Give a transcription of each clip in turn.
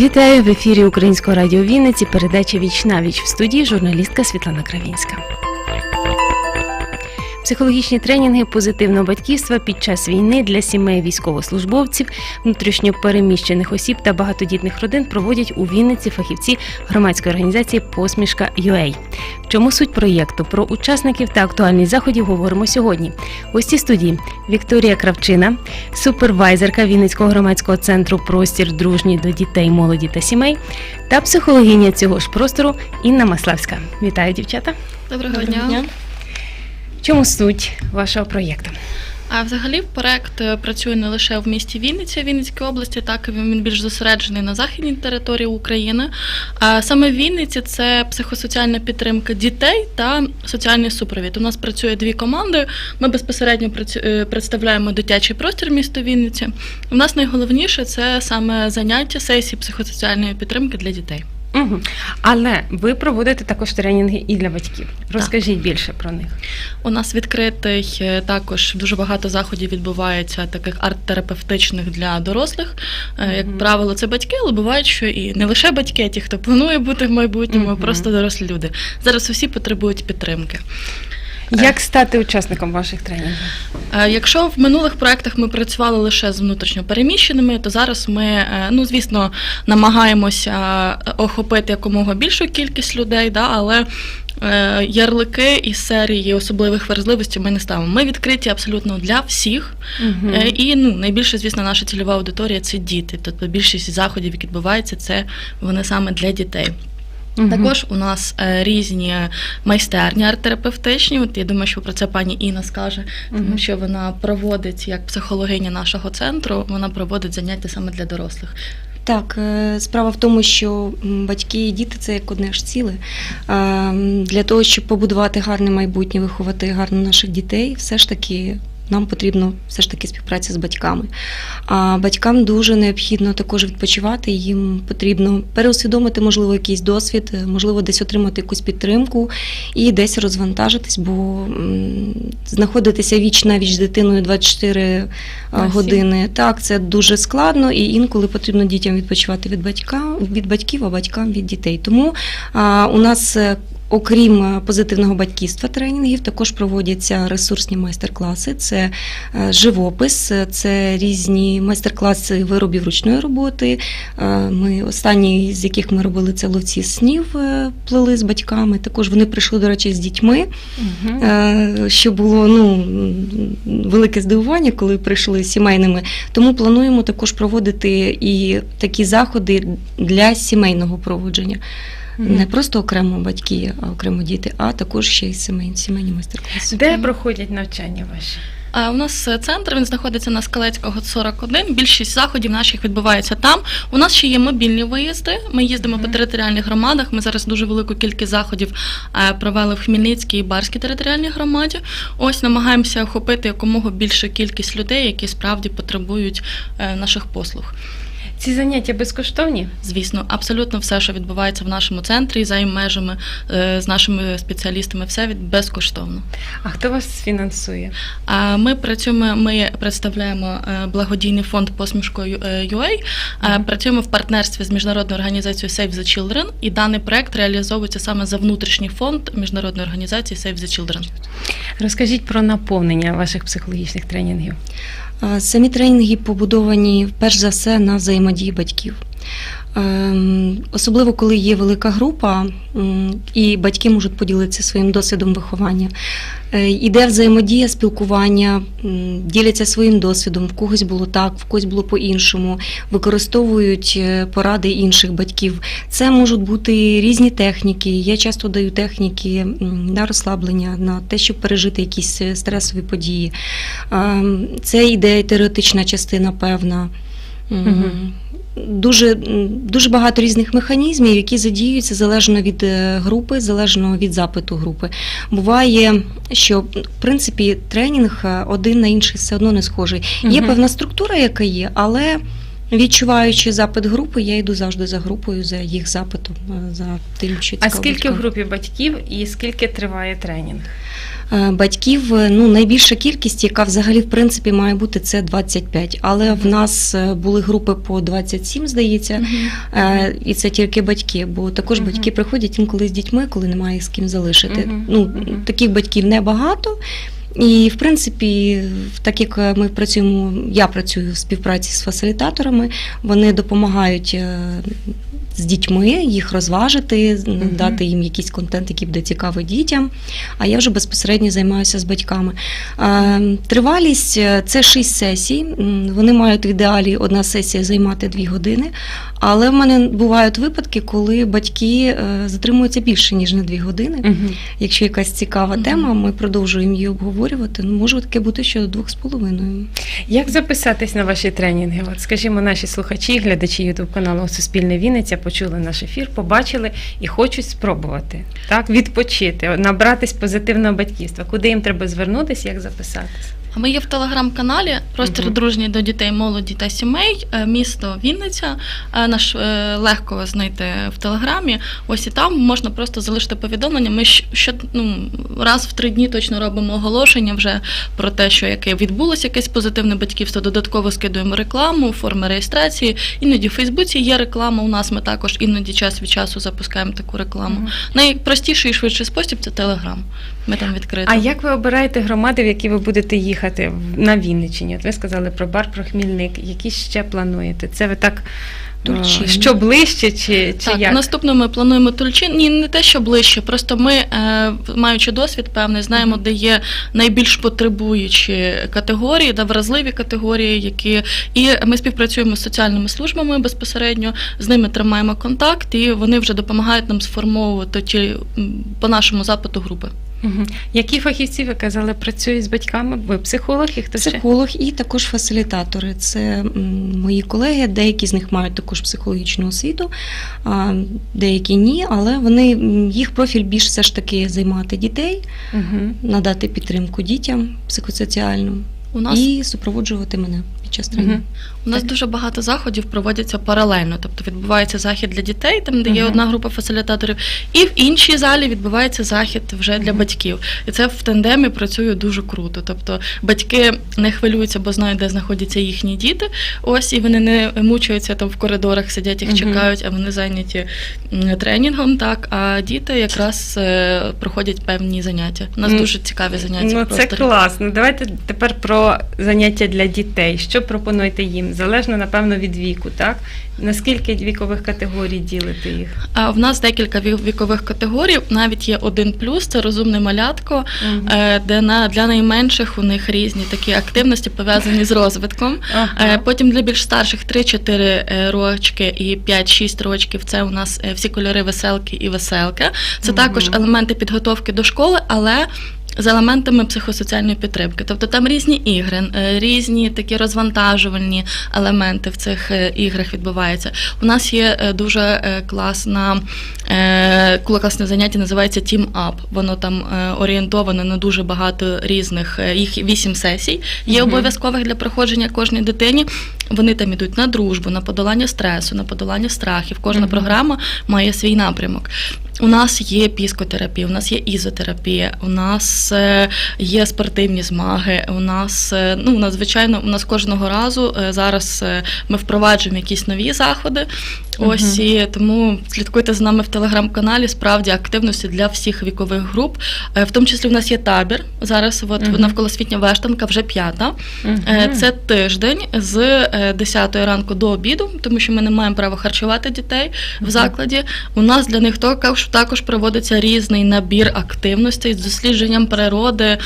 Вітаю в ефірі Українського радіо Вінниці. Передача Віч на віч в студії журналістка Світлана Кравінська. Психологічні тренінги позитивного батьківства під час війни для сімей військовослужбовців, внутрішньо переміщених осіб та багатодітних родин проводять у Вінниці фахівці громадської організації Посмішка UA. В чому суть проєкту? Про учасників та актуальність заходів говоримо сьогодні. Гості студії Вікторія Кравчина, супервайзерка Вінницького громадського центру Простір дружній до дітей, молоді та сімей та психологиня цього ж простору Інна Маславська. Вітаю, дівчата! Доброго, Доброго дня. дня. Чому суть вашого проєкту? А взагалі проект е, працює не лише в місті Вінниця, Вінницькій області, так і він більш зосереджений на західній території України. А саме в Вінниці це психосоціальна підтримка дітей та соціальний супровід. У нас працює дві команди. Ми безпосередньо е, представляємо дитячий простір міста Вінниці. У нас найголовніше це саме заняття сесії психосоціальної підтримки для дітей. Угу. Але ви проводите також тренінги і для батьків. Розкажіть більше про них. У нас відкритий е, також дуже багато заходів відбувається, таких арт-терапевтичних для дорослих. Угу. Як правило, це батьки, але бувають, що і не лише батьки, а ті, хто планує бути в майбутньому, Мгм. просто дорослі люди. Зараз усі потребують підтримки. Як стати учасником ваших тренінгів? Е, Якщо в минулих проектах ми працювали лише з внутрішньо переміщеними, то зараз ми, е, ну звісно, намагаємося е, охопити якомога більшу кількість людей, да, але ярлики із серії особливих вразливостей ми не ставимо. Ми відкриті абсолютно для всіх. Угу. І ну найбільше, звісно, наша цільова аудиторія це діти. Тобто більшість заходів, які відбуваються, це вони саме для дітей. Також у нас е, різні майстерні арт-терапевтичні. От я думаю, що про це пані Інна скаже, тому Мгм. що вона проводить як психологиня нашого центру, вона проводить заняття саме для дорослих. Так, е, справа в тому, що батьки і діти це як одне ж ціле. Е, Для того, щоб побудувати гарне майбутнє, виховати гарно наших дітей, все ж таки. Нам потрібно все ж таки співпраця з батьками. А батькам дуже необхідно також відпочивати. Їм потрібно переусвідомити, можливо, якийсь досвід, е, можливо, десь отримати якусь підтримку і десь розвантажитись, бо знаходитися віч на віч з дитиною 24 На сім. години. Так, це дуже складно, і інколи потрібно дітям відпочивати від батька від батьків, а батькам від дітей. Тому а, у нас. Окрім е, позитивного батьківства тренінгів, також проводяться ресурсні майстер-класи. Це е, живопис, е, це різні майстер-класи виробів ручної роботи. Ми останні з яких ми робили це ловці снів, плели з батьками. Також вони прийшли, до речі, з дітьми. Угу. Що було ну, велике здивування, коли прийшли сімейними. Тому плануємо також проводити і такі заходи для сімейного проводження. Не просто окремо батьки, а окремо діти, а також ще й сімейні, сімейні майстер-класи. Де проходять навчання ваші? А у нас е, центр він знаходиться на Скалецького 41. Більшість заходів наших відбувається там. У нас ще є мобільні виїзди. Ми їздимо Мгм. по територіальних громадах. Ми зараз дуже велику кількість заходів е, провели в Хмельницькій і Барській територіальній громаді. Ось намагаємося охопити якомога більшу кількість людей, які справді потребують е, наших послуг. Ці заняття безкоштовні? Звісно, абсолютно все, що відбувається в нашому центрі за межами е, з нашими спеціалістами, все від безкоштовно. А хто вас фінансує? А Ми працюємо, ми представляємо е, благодійний фонд посмішкою UA, е, Мгм. працюємо в партнерстві з міжнародною організацією Save the Children, і даний проект реалізовується саме за внутрішній фонд міжнародної організації Save the Children. Розкажіть про наповнення ваших психологічних тренінгів. Самі тренінги побудовані перш за все на взаємодії батьків. Ем, Особливо коли є велика група, і батьки можуть поділитися своїм досвідом виховання. Е, Іде взаємодія, спілкування, діляться своїм досвідом. В когось було так, в когось було по-іншому. Використовують е, поради інших батьків. Це можуть бути різні техніки. Я часто даю техніки на розслаблення, на те, щоб пережити якісь е, стресові події. Ем, Це йде теоретична частина певна. Дуже, дуже багато різних механізмів, які задіюються залежно від е, групи, залежно від запиту групи. Буває, що в принципі тренінг е, один на інший все одно не схожий. Є певна структура, яка є, але Відчуваючи запит групи, я йду завжди за групою, за їх запитом, е, за тим, що А скільки в групі батьків і скільки триває тренінг? Е, Батьків е, ну найбільша кількість, яка взагалі в принципі має бути, це 25. Але в нас е, були групи по 27, здається, і це тільки батьки. Бо також батьки приходять інколи з дітьми, коли немає їх з ким залишити. Ну таких батьків небагато. І в принципі, так як ми працюємо, я працюю в співпраці з фасилітаторами, вони допомагають. З дітьми їх розважити, дати їм якийсь контент, який буде цікавий дітям. А я вже безпосередньо займаюся з батьками. Тривалість е, це шість сесій. Вони мають в ідеалі одна сесія займати дві години. Але в мене бувають випадки, коли батьки е, затримуються більше ніж на дві години. Угу. Якщо якась цікава Мгм. тема, ми продовжуємо її обговорювати. Ну, може таке бути, що до двох з половиною. Як записатись на ваші тренінги? От скажімо, наші слухачі, глядачі Ютуб каналу Суспільне Вінниця почули наш ефір, побачили і хочуть спробувати так відпочити, набратись позитивного батьківства. Куди їм треба звернутися, як записатись? А ми є в телеграм-каналі Простір Мгм. дружній до дітей, молоді та сімей, е, місто Вінниця. Е, Наш е, легко знайти в телеграмі. Ось і там можна просто залишити повідомлення. Ми що ну, раз в три дні точно робимо оголошення вже про те, що яке відбулося якесь позитивне батьківство. Додатково скидуємо рекламу, форми реєстрації. Іноді в Фейсбуці є реклама. У нас ми також іноді час від часу запускаємо таку рекламу. Найпростіший і швидший спосіб це телеграм. Ми там відкриті. А як ви обираєте громади, в які ви будете їхати в- на Вінниччині? От ви сказали про бар, про Хмільник. Які ще плануєте? Це ви так е, Тульчин. що ближче, чи, чи Так, як? наступно ми плануємо Тульчин. Ні, не те, що ближче. Просто ми, е, маючи досвід певний, знаємо, де є найбільш потребуючі категорії, да, вразливі категорії, які і ми співпрацюємо з соціальними службами безпосередньо, з ними тримаємо контакт, і вони вже допомагають нам сформовувати ті по нашому запиту групи. Які фахівці ви казали, працюють з батьками? Ви психолог і хто ще? Психолог і також фасилітатори. Це мої колеги, деякі з них мають також психологічну освіту, а деякі ні, але вони їх профіль більш все ж таки займати дітей, Мгм. надати підтримку дітям психосоціальну У нас і супроводжувати мене під час тренінгу. У нас Так. дуже багато заходів проводяться паралельно. Тобто відбувається захід для дітей, там де є одна група фасилітаторів, і в іншій залі відбувається захід вже для батьків. І це в тандемі працює дуже круто. Тобто батьки не хвилюються, бо знають, де знаходяться їхні діти. Ось і вони не мучаються там в коридорах, сидять їх чекають, а вони зайняті тренінгом. Так, а діти якраз е, проходять певні заняття. У нас дуже цікаві заняття. Ну, це класно. Давайте тепер про заняття для дітей. Що пропонуєте їм? Залежно, напевно, від віку, так? Наскільки вікових категорій ділите їх? А в нас декілька вікових категорій. Навіть є один плюс це розумне малятко, е, де на для найменших у них різні такі активності пов'язані з розвитком. Ага. Е, Потім для більш старших 3-4 е, рочки і 5-6 рочків це у нас всі кольори веселки і веселки. Це Мгм. також елементи підготовки до школи, але. З елементами психосоціальної підтримки, тобто там різні ігри, е, різні такі розвантажувальні елементи в цих е, іграх відбуваються. У нас є е, дуже класна класне заняття, називається Team Up. Воно там орієнтоване на дуже багато різних їх вісім сесій. Є обов'язкових для проходження кожній дитині. Вони там ідуть на дружбу, на подолання стресу, на подолання страхів. Кожна програма має свій напрямок. У нас є піскотерапія, у нас є ізотерапія, у нас е, є спортивні змаги. У нас е, ну надзвичайно, у нас кожного разу е, зараз ми впроваджуємо якісь нові заходи. Ось і тому слідкуйте за нами в телеграм-каналі. Справді активності для всіх вікових груп. Е, В тому числі в нас є табір зараз. От навколосвітня вештанка вже п'ята. Е, Це тиждень з е, 10 ранку до обіду, тому що ми не маємо права харчувати дітей в закладі. У нас для них також, також проводиться різний набір активностей з дослідженням природи.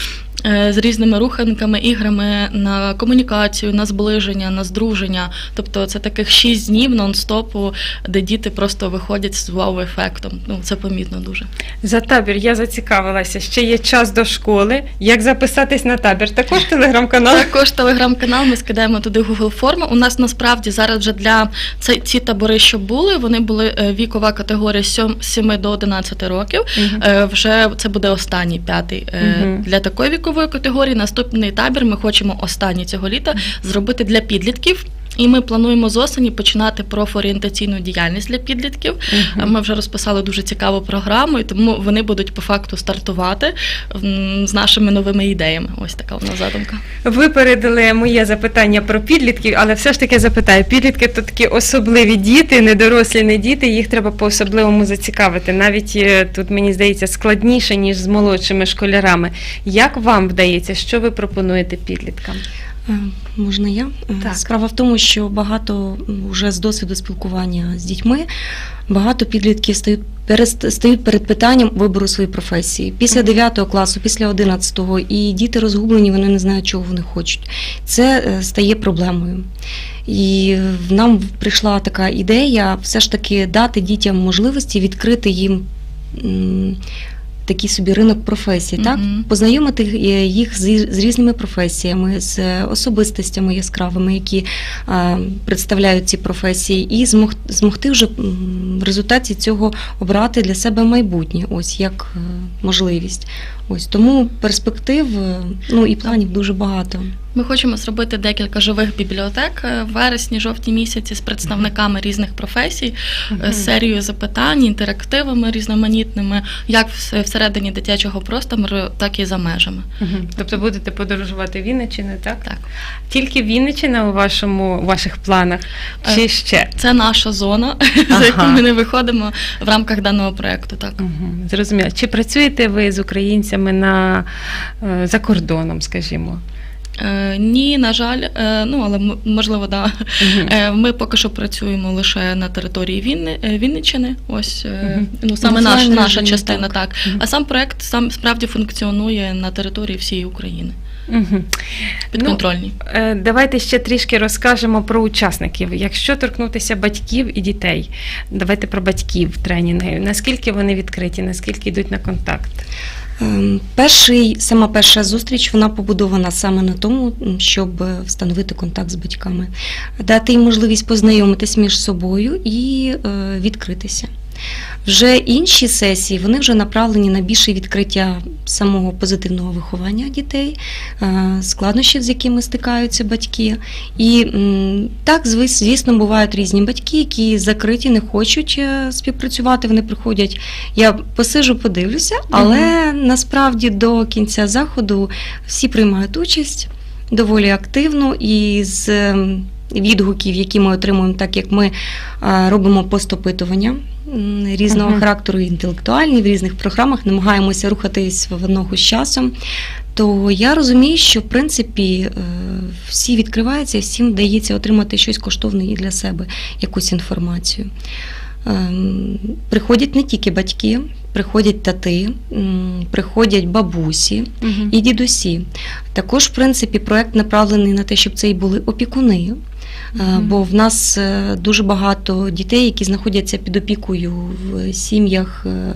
е, З різними руханками, іграми на комунікацію, на зближення, на здруження. Тобто це таких шість днів нон-стопу, де діти просто виходять з вау-ефектом. Ну це помітно дуже. За табір я зацікавилася. Ще є час до школи. Як записатись на табір? Також телеграм-канал. Також телеграм-канал. Ми скидаємо туди Google форму. У нас насправді зараз вже для ці, ці табори, що були, вони були е, вікова категорія з 7 до 11 років. Е, Вже це буде останній п'ятий Мгм. для такої вікової категорії. Наступний табір ми хочемо останній цього літа зробити для підлітків. І ми плануємо з осені починати профорієнтаційну діяльність для підлітків. Мгм. Ми вже розписали дуже цікаву програму, і тому вони будуть по факту стартувати з нашими новими ідеями. Ось така у нас задумка. Ви передали моє запитання про підлітків, але все ж таки запитаю: підлітки то такі особливі діти, недорослі, не діти. Їх треба по-особливому зацікавити. Навіть е, тут мені здається складніше ніж з молодшими школярами. Як вам вдається, що ви пропонуєте підліткам? Е, Можна я? Е, Так. Справа в тому, що багато вже з досвіду спілкування з дітьми, багато підлітків стають перед, стають перед питанням вибору своєї професії. Після Мгм. 9 класу, після 11 і діти розгублені, вони не знають, чого вони хочуть. Це е, стає проблемою. І нам прийшла така ідея все ж таки дати дітям можливості відкрити їм. Такий собі ринок професій, так Мгм. познайомити е, їх з, з різними професіями, з е, особистостями яскравими, які е, представляють ці професії, і змог, змогти вже в результаті цього обрати для себе майбутнє, ось як е, можливість. Ось тому перспектив е, ну і планів дуже багато. Ми хочемо зробити декілька живих бібліотек е, в вересні, жовтні місяці з представниками різних професій, е, з серією запитань, інтерактивами різноманітними, як всередині дитячого простору, так і за межами. Тобто будете подорожувати Вінниччиною, так? Так. Тільки Вінниччина у вашому у ваших планах, Е, чи ще? Це наша зона, Ага. за яку ми не виходимо в рамках даного проекту. Так. Угу, зрозуміло. Чи працюєте ви з українцями на е, за кордоном, скажімо? Е, ні, на жаль, е, ну але можливо, да. Е, Ми поки що працюємо лише на території Вінни, е, Вінниччини. Ось е, ну саме В наш, наша частина, так. так. А сам проект сам справді функціонує на території всієї України. Мгм. Підконтрольній. Е, Давайте ще трішки розкажемо про учасників. Якщо торкнутися батьків і дітей, давайте про батьків тренінги. Наскільки вони відкриті, наскільки йдуть на контакт? Ем, Перший, сама перша зустріч вона побудована саме на тому, щоб е, встановити контакт з батьками, дати їм можливість познайомитись між собою і е, відкритися. Вже інші сесії вони вже направлені на більше відкриття самого позитивного виховання дітей, е, складнощів, з якими стикаються батьки. І так, звісно, бувають різні батьки, які закриті, не хочуть е, співпрацювати. Вони приходять я посижу, подивлюся, але насправді до кінця заходу всі приймають участь доволі активно і з відгуків, які ми отримуємо, так як ми е, робимо постопитування різного Мгм. характеру, інтелектуальні в різних програмах, намагаємося рухатись в ногу з часом. То я розумію, що в принципі е, всі відкриваються, всім вдається отримати щось коштовне і для себе, якусь інформацію. Ем, Приходять не тільки батьки, приходять тати, приходять бабусі Мгм. і дідусі. Також, в принципі, проект направлений на те, щоб це і були опікуни. Е. Бо в нас е, дуже багато дітей, які знаходяться під опікою в сім'ях, е,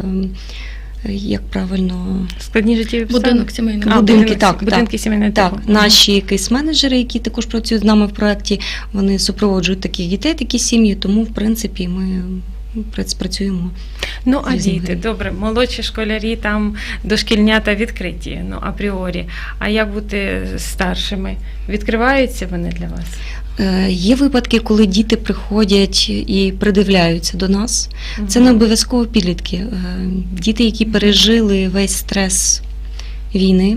як правильно, Складні життєві? Будинок сімейний. Будинки, будинок, так, будинки сімейного так, типу. наші кейс-менеджери, які також працюють з нами в проєкті, вони супроводжують таких дітей, такі сім'ї, тому, в принципі, ми прац- працюємо. Ну, а діти, види. добре, молодші школярі, там дошкільнята відкриті, ну апріорі. А як бути старшими? Відкриваються вони для вас? Е, Є випадки, коли діти приходять і придивляються до нас. Це не обов'язково підлітки. Е, Діти, які пережили весь стрес війни,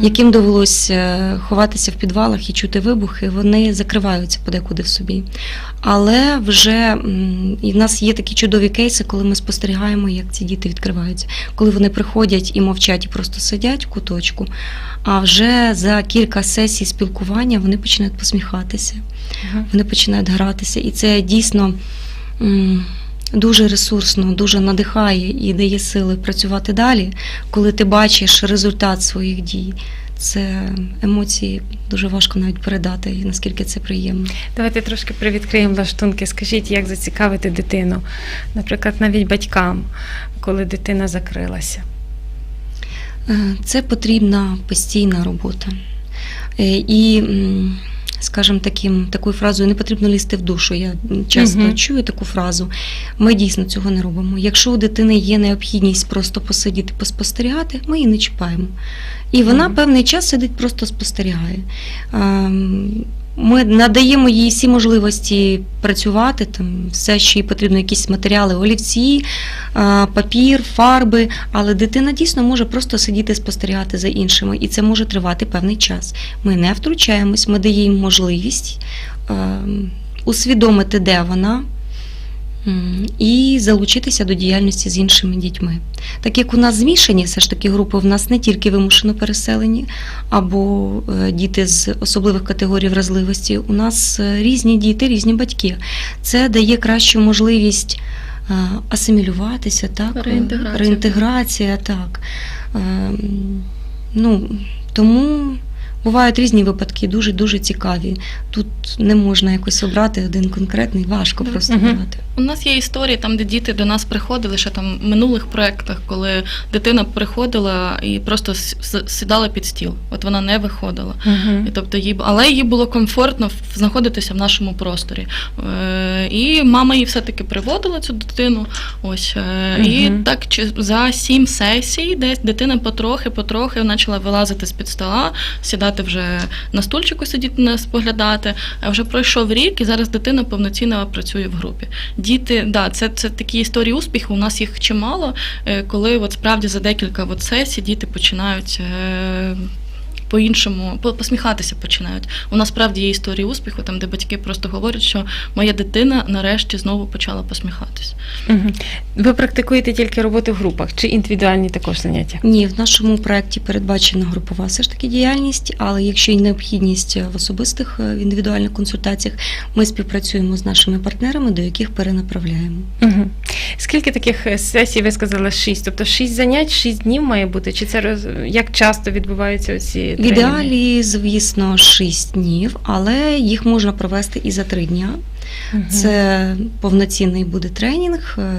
Яким довелося ховатися в підвалах і чути вибухи, вони закриваються подекуди в собі. Але вже і в нас є такі чудові кейси, коли ми спостерігаємо, як ці діти відкриваються, коли вони приходять і мовчать, і просто сидять в куточку. А вже за кілька сесій спілкування вони починають посміхатися вони починають гратися. І це дійсно дуже ресурсно, дуже надихає і дає сили працювати далі, коли ти бачиш результат своїх дій. Це емоції дуже важко навіть передати, і наскільки це приємно. Давайте трошки привідкриємо лаштунки. Скажіть, як зацікавити дитину, наприклад, навіть батькам, коли дитина закрилася. Е, Це потрібна постійна робота. Е, І, скажімо, таким, такою фразою не потрібно лізти в душу. Я часто Мгм. чую таку фразу. Ми дійсно цього не робимо. Якщо у дитини є необхідність просто посидіти, поспостерігати, ми її не чіпаємо. І вона Мгм. певний час сидить, просто спостерігає. Ми надаємо їй всі можливості працювати, там все, що їй потрібно, якісь матеріали, олівці, папір, фарби. Але дитина дійсно може просто сидіти спостерігати за іншими, і це може тривати певний час. Ми не втручаємось, ми даємо можливість ем, усвідомити, де вона, і залучитися до діяльності з іншими дітьми. Так як у нас змішані все ж таки групи, в нас не тільки вимушено переселені або е, діти з особливих категорій вразливості, у нас е, різні діти, різні батьки. Це дає кращу можливість е, асимілюватися, так? Реінтеграція. Реінтеграція, так. Ем, Ну, тому бувають різні випадки, дуже-дуже цікаві. Тут не можна якось обрати один конкретний, важко просто обрати. У нас є історії там, де діти до нас приходили ще там в минулих проєктах, коли дитина приходила і просто сідала під стіл. От вона не виходила. Мгм. І, тобто їй, але їй було комфортно знаходитися в нашому просторі. Е, і мама її все-таки приводила цю дитину. Ось е, і так за сім сесій, десь дитина потрохи, потрохи почала вилазити з під стола, сідати вже на стульчику, сидіти споглядати. А вже пройшов рік, і зараз дитина повноцінно працює в групі. Діти, да, це, це такі історії успіху. У нас їх чимало, е, коли от справді за декілька от сесій діти починають. Е, По-іншому по- посміхатися починають. У нас справді є історії успіху, там де батьки просто говорять, що моя дитина нарешті знову почала посміхатися. Мгм. Ви практикуєте тільки роботи в групах чи індивідуальні також заняття? Ні, в нашому проєкті передбачена групова все ж таки діяльність, але якщо є необхідність в особистих е, в індивідуальних консультаціях, ми співпрацюємо з нашими партнерами, до яких перенаправляємо. Угу. Скільки таких е, сесій ви сказали? Шість? Тобто шість занять, шість днів має бути? Чи це роз- як часто відбуваються ці В ідеалі, звісно, 6 днів, але їх можна провести і за 3 дня. Це повноцінний буде тренінг. е,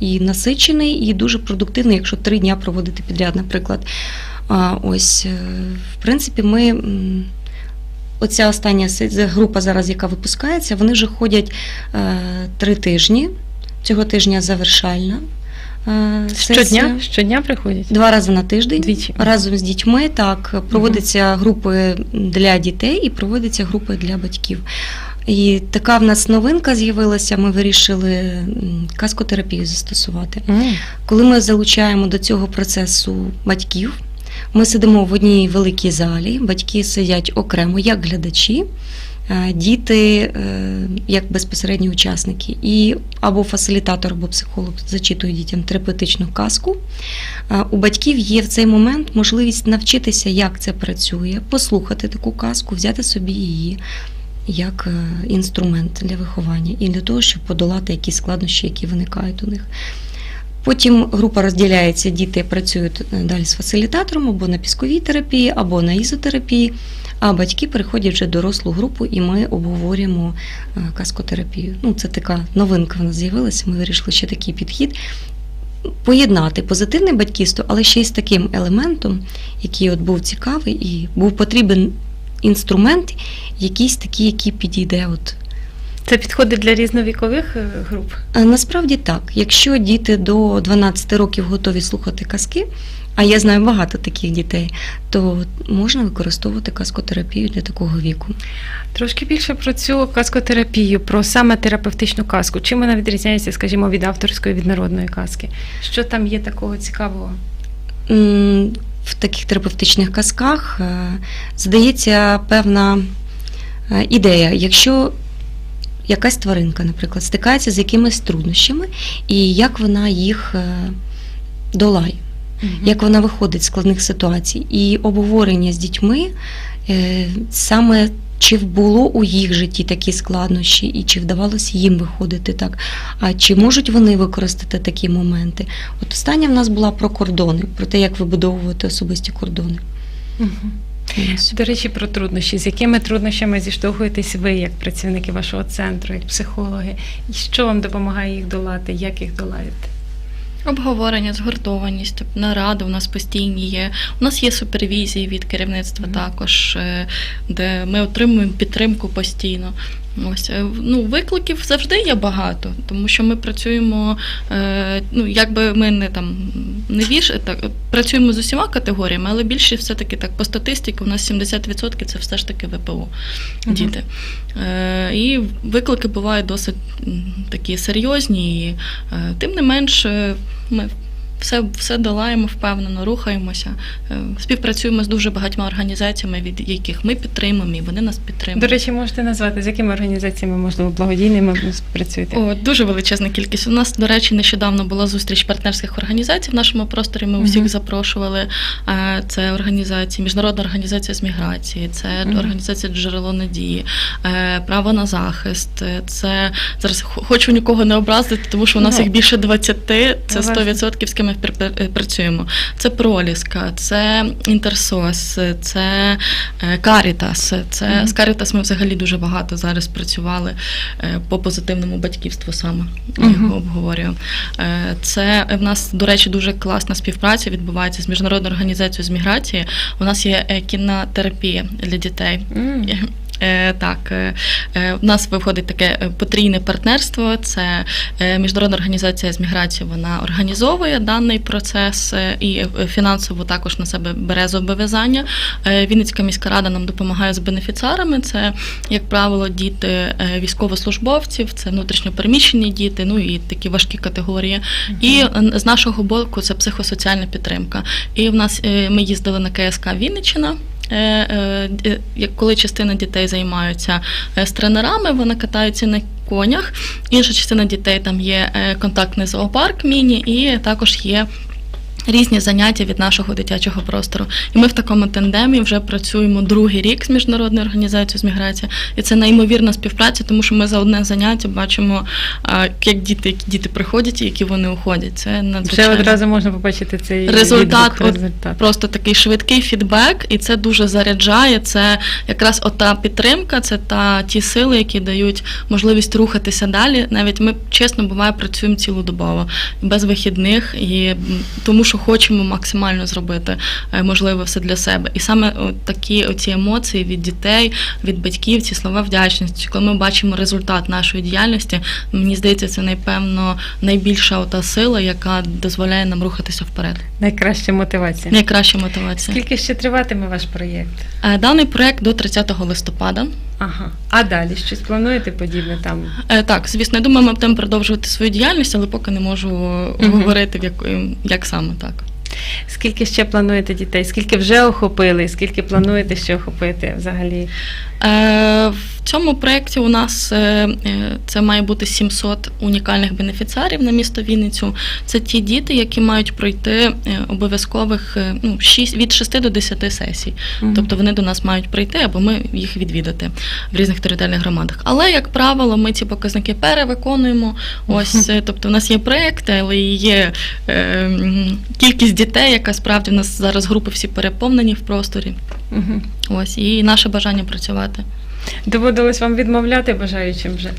І насичений, і дуже продуктивний, якщо три дня проводити підряд, наприклад. А, Ось, е, в принципі, ми. Оця остання група зараз, яка випускається, вони вже ходять е, три тижні. Цього тижня завершальна. Е. Щодня? Щодня приходять? Два рази на тиждень Двічі. разом з дітьми так проводяться групи для дітей і проводяться групи для батьків. І така в нас новинка з'явилася. Ми вирішили м, каскотерапію застосувати. М. Коли ми залучаємо до цього процесу батьків, ми сидимо в одній великій залі, батьки сидять окремо як глядачі, діти е, як безпосередні учасники. І або фасилітатор, або психолог зачитує дітям терапевтичну казку. Е, У батьків є в цей момент можливість навчитися, як це працює, послухати таку казку, взяти собі її. Як е, інструмент для виховання і для того, щоб подолати якісь складнощі, які виникають у них. Потім група розділяється, діти працюють е, далі з фасилітатором або на пісковій терапії, або на ізотерапії, а батьки переходять вже дорослу групу і ми обговорюємо е, каскотерапію. Ну, це така новинка в нас з'явилася. Ми вирішили ще такий підхід. Поєднати позитивне батьківство, але ще й з таким елементом, який от був цікавий, і був потрібен інструмент, якийсь такий, який підійде от Це підходить для різновікових е, груп? Насправді так. Якщо діти до 12 років готові слухати казки, а я знаю багато таких дітей, то можна використовувати казкотерапію для такого віку. Трошки більше про цю казкотерапію, про саме терапевтичну казку. Чим вона відрізняється, скажімо, від авторської від народної казки? Що там є такого цікавого? В таких терапевтичних казках е, задається певна е, ідея. Якщо якась тваринка, наприклад, стикається з якимись труднощами, і як вона їх е, долає. як вона виходить з складних ситуацій, і обговорення з дітьми е, саме. Чи було у їх житті такі складнощі, і чи вдавалося їм виходити так? А чи можуть вони використати такі моменти? От остання в нас була про кордони, про те, як вибудовувати особисті кордони. Мгм. Ось. До речі, про труднощі. З якими труднощами зіштовхуєтесь ви, як працівники вашого центру, як психологи? І що вам допомагає їх долати? Як їх долаєте? Обговорення, згуртованість, тобто наради у нас постійні є. У нас є супервізії від керівництва Мгм. також, е, де ми отримуємо підтримку постійно. Ось е, ну, викликів завжди є багато, тому що ми працюємо, е, ну якби ми не там не віш, так, працюємо з усіма категоріями, але більше все-таки так по статистиці у нас 70% це все ж таки ВПО діти. Е, і виклики бувають досить такі серйозні. І, е, тим не менш, е, ми все, все долаємо впевнено, рухаємося. Е, співпрацюємо з дуже багатьма організаціями, від яких ми підтримуємо, і вони нас підтримують. До речі, можете назвати, з якими організаціями, можливо, благодійними ви працюєте? О, дуже величезна кількість. У нас, до речі, нещодавно була зустріч партнерських організацій в нашому просторі. Ми усіх Мгм. запрошували. Це організації, Міжнародна організація з міграції, це Мгм. організація джерело надії, е, право на захист. е, Це зараз хочу нікого не образити, тому що у нас Ну, їх більше 20, Це ну, 100% з ким ми е, працюємо. Це Проліска, це Інтерсос, це е, Карітас. Це Мгм. з Карітас ми взагалі дуже багато зараз працювали е, по позитивному батьківству саме його обговорюю. Е, Це в нас, до речі, дуже класна співпраця відбувається з міжнародною організацією з міграції. У нас є кінотерапія для дітей. М. Е, Так, е, е, в нас виходить таке е, потрійне партнерство. Це е, міжнародна організація з міграції. Вона організовує даний процес е, і е, фінансово також на себе бере зобов'язання. Е, Вінницька міська рада нам допомагає з бенефіціарами. Це, як правило, діти е, військовослужбовців, це внутрішньопереміщені діти, ну і такі важкі категорії. І е, з нашого боку це психосоціальна підтримка. І в нас е, ми їздили на КСК Вінниччина. Е, е, як коли частина дітей займаються е, з тренерами, вони катаються на конях. Інша частина дітей там є е, контактний зоопарк міні, і також є. Різні заняття від нашого дитячого простору, і ми в такому тандемі вже працюємо другий рік з міжнародною організацією з міграції, і це неймовірна співпраця, тому що ми за одне заняття бачимо, як діти, які діти приходять і які вони уходять. Це Вже надзвичайно одразу можна побачити цей Результат, відгук, от просто такий швидкий фідбек, і це дуже заряджає. Це якраз ота підтримка, це та ті сили, які дають можливість рухатися далі. Навіть ми чесно буває працюємо цілодобово, без вихідних, і тому що хочемо максимально зробити е, можливе все для себе. І саме такі оці емоції від дітей, від батьків, ці слова вдячності, коли ми бачимо результат нашої діяльності, мені здається, це напевно найбільша ота сила, яка дозволяє нам рухатися вперед. Найкраща мотивація. Найкраща мотивація. Скільки ще триватиме ваш проєкт? Е, Даний проект до 30 листопада. Ага. А далі щось плануєте подібне там? Е, Так, звісно, я думаю, ми будемо продовжувати свою діяльність, але поки не можу говорити, в як, як саме так. Скільки ще плануєте дітей? Скільки вже охопили? Скільки плануєте ще охопити взагалі? Е, В цьому проєкті у нас е, е, це має бути 700 унікальних бенефіціарів на місто Вінницю. Це ті діти, які мають пройти обов'язкових ну, 6, від 6 до 10 сесій. Тобто вони до нас мають прийти, або ми їх відвідати в різних територіальних громадах. Але, як правило, ми ці показники перевиконуємо. Ось, тобто, у нас є проекти, але є е, кількість дітей, яка справді у нас зараз групи всі переповнені в просторі. Угу. Ось, і наше бажання працювати. Доводилось вам відмовляти бажаючим вже?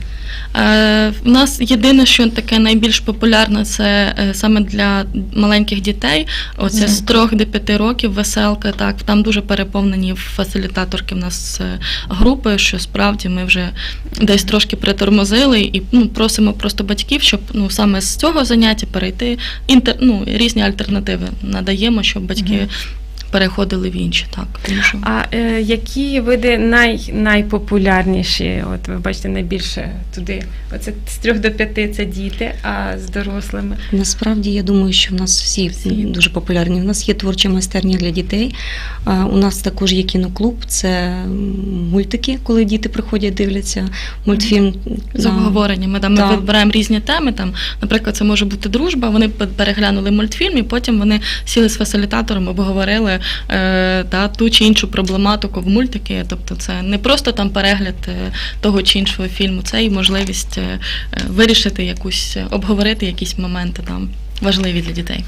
Е, у нас єдине, що таке найбільш популярне, це е, саме для маленьких дітей. Оце Мгм. з 3 до 5 років веселка. Так, там дуже переповнені фасилітаторки в нас е, групи, що справді ми вже десь трошки притормозили і ну, просимо просто батьків, щоб ну саме з цього заняття перейти. Інтер, ну, різні альтернативи надаємо, щоб батьки Мгм. Переходили в інші. Так. А е, які види най, найпопулярніші? От ви бачите, найбільше туди. Оце з трьох до п'яти це діти, а з дорослими. Насправді я думаю, що в нас всі, Всі. дуже популярні. У нас є творча майстерня для дітей. А, У нас також є кіноклуб, це мультики, коли діти приходять, дивляться мультфільм. з на- обговоренням. Ми там ми вибираємо різні теми. Там, наприклад, це може бути дружба. Вони пе- переглянули мультфільм, і потім вони сіли з фасилітатором, обговорили та, ту чи іншу проблематику в мультики. Тобто, це не просто там перегляд е, того чи іншого фільму, це і можливість е, е, вирішити якусь, е, обговорити якісь моменти там важливі для дітей.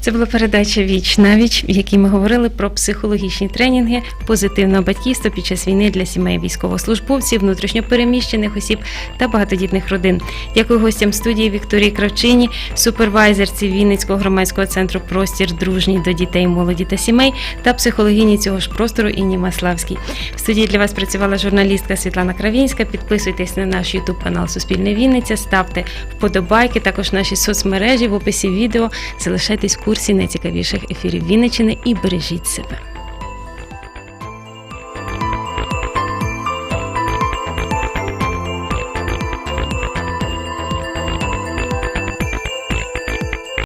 Це була передача Віч на віч, в якій ми говорили про психологічні тренінги позитивного батьківства під час війни для сімей військовослужбовців, внутрішньопереміщених осіб та багатодітних родин. Дякую гостям студії Вікторії Кравчині, супервайзерці Вінницького громадського центру Простір дружній до дітей, молоді та сімей та психологині цього ж простору Інні Маславській. В студії для вас працювала журналістка Світлана Кравінська. Підписуйтесь на наш Ютуб канал Суспільне Вінниця, ставте вподобайки, також наші соцмережі в описі відео. Залишайтесь в курсі найцікавіших ефірів Вінничини і бережіть себе.